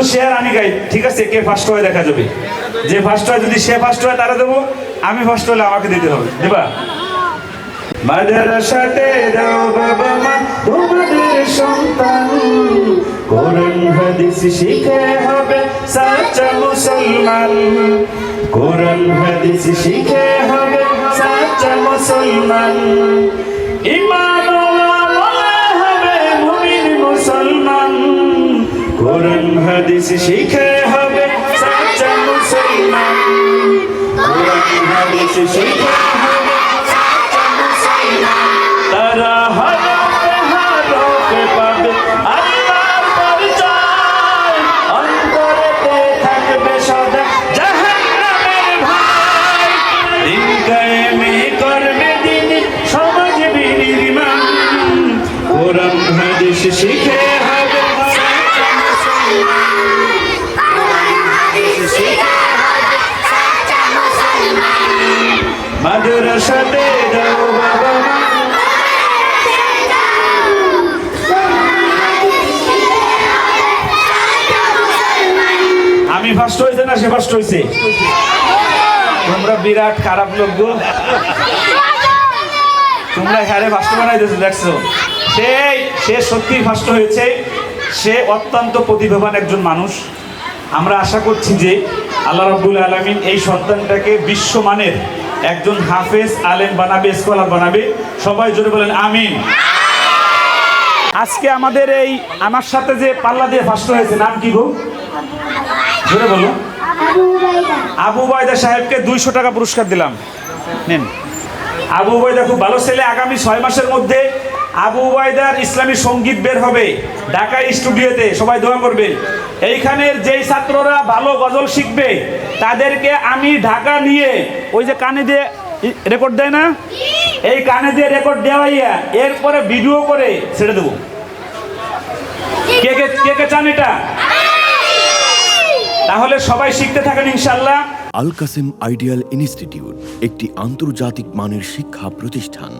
শুধু সে আর আমি গাই। ঠিক আছে, কে ফার্স্ট হয়ে দেখা যাবে। যে ফার্স্ট হয়, যদি সে ফার্স্ট হয় তারা দেবো। আমি ফার্স্ট হলে আমাকে দিতে হবে। দেবা? মাদ্রাসাতে দাও বাবা মা, তোমাদের সন্তান। কোরআন, হাদিস শিখে হবে সাচ্চা মুসলমান। কোরআন, হাদিস শিখে হবে সাচ্চা মুসলমান। ইমান হাদিস শিখে হবে সাচ্চা মুসলমান। কোরআন, হাদিস শিখে হবে সাচ্চা মুসলমান। তারা হারাবে হারাবে পাবে আল্লাহর পরিচয় থাকবে সদা। জাহান্নামের দিন করবে দিন সমাজ বিনির্মাণ। কোরআন, হাদিস শিখে আমি ফার্স্ট হয়েছে না সে ফার্স্ট হয়েছে? তোমরা বিরাট খারাপ লোক তোমরা হ্যারে ফার্স্ট বানাইতেছো, দেখছ? সেই সে সত্যি ফার্স্ট হয়েছে। সে অত্যন্ত প্রতিভাবান একজন মানুষ। আমরা আশা করছি যে আল্লাহ রাব্বুল আলমিন এই সন্তানটাকে বিশ্বমানের একজন হাফেজ আলেম বানাবে স্কলার বানাবে। সবাই জোরে বলেন আমিন। আজকে আমাদের এই আমার সাথে যে পাল্লা দিয়ে ফার্স্ট হয়েছে নাম কি গো? জোরে বলো। আবু বাইদা সাহেবকে দুইশো টাকা পুরস্কার দিলাম। নেন। আবু বাইদা খুব ভালো ছেলে আগামী ছয় মাসের মধ্যে আবু উবায়দার ইসলামী সংগীত বের হবে ঢাকা স্টুডিওতে, সবাই দোয়া করবে এইখানের যেই ছাত্ররা ভালো গজল শিখবে, তাদেরকে আমি ঢাকা নিয়ে, ওই যে কানে দিয়ে রেকর্ড দেয় না? এই কানে দিয়ে রেকর্ড দেওয়াইয়া এরপরে ভিডিও করে ছেড়ে দেবো। কে কে কে কে চান এটা? তাহলে সবাই শিখতে থাকেন ইনশাল্লাহ আল কাসেম আইডিয়াল ইনস্টিটিউট, একটি আন্তর্জাতিক মানের শিক্ষা প্রতিষ্ঠান।